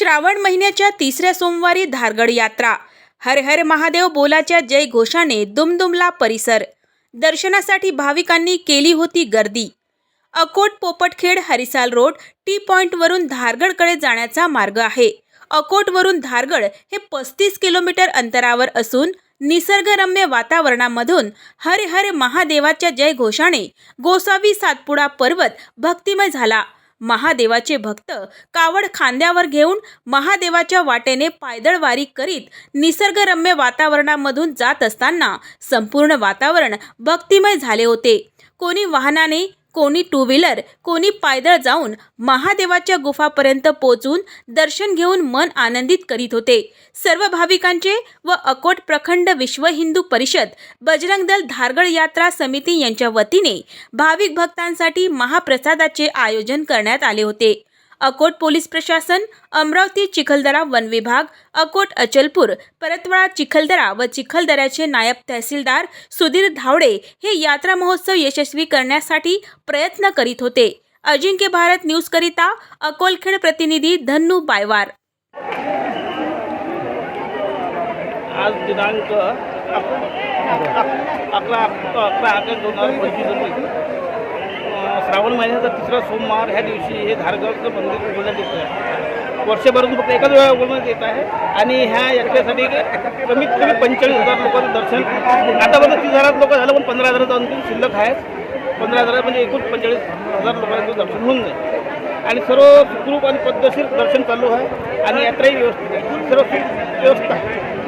श्रावण महिन्याच्या तिसऱ्या सोमवारी धारगड यात्रा. हर हर महादेव बोलाच्या जय घोषाने दुमदुमला परिसर. दर्शनासाठी भाविकांनी केली होती गर्दी. अकोट पोपटखेड हरिसाल रोड टी पॉइंटवरून धारगडकडे जाण्याचा मार्ग आहे. अकोटवरून धारगड हे पस्तीस किलोमीटर अंतरावर असून निसर्गरम्य वातावरणामधून हर हर महादेवाच्या जय घोषाने गोसावी सातपुडा पर्वत भक्तिमय झाला. महादेवाचे भक्त कावड खांद्यावर घेऊन महादेवाच्या वाटेने पायदळ वारी करीत निसर्गरम्य वातावरणामधून जात असताना संपूर्ण वातावरण भक्तिमय झाले होते. कोणी वाहनाने कोणी टू व्हीलर कोणी पायदळ जाऊन महादेवाच्या गुफापर्यंत पोचून दर्शन घेऊन मन आनंदित करीत होते. सर्व भाविकांचे व अकोट प्रखंड विश्व हिंदू परिषद बजरंग दल धारगड यात्रा समिती यांच्या वतीने भाविक भक्तांसाठी महाप्रसादाचे आयोजन करण्यात आले होते. अकोट पोलीस प्रशासन अमरावती चिखलदरा वन विभाग अकोट अचलपूर परतवाडा चिखलदरा व चिखलदऱ्याचे नायब तहसीलदार सुधीर धावडे हे यात्रा महोत्सव यशस्वी करण्यासाठी प्रयत्न करीत होते अजिंक्य भारत न्यूजकरिता अकोलखेड प्रतिनिधी धन्नू बायवार आज दिनांक अकरा अकरा अकरा दोन हजार पंचवीस रोजी श्रावण महिन्याचा तिसरा सोमवार ह्या दिवशी हे धारगावचं मंदिर उघडण्यात येतं. आहे वर्षभरातून फक्त एकाच वेळा उघडण्यात येत आहे. आणि ह्या यात्रेसाठी कमीत कमी पंचेचाळीस हजार लोकांचं दर्शन. आतापर्यंत तीस हजारात लोक झालं पण पंधरा हजाराचा अंतिम शिल्लक आहे. पंधरा हजार म्हणजे एकूण पंचेचाळीस हजार लोकांचं दर्शन होऊन जाईल. आणि सर्व सुखरूप आणि पद्धतशीर दर्शन चालू आहे. आणि यात्राही व्यवस्थित आहे. सर्व व्यवस्था आहे.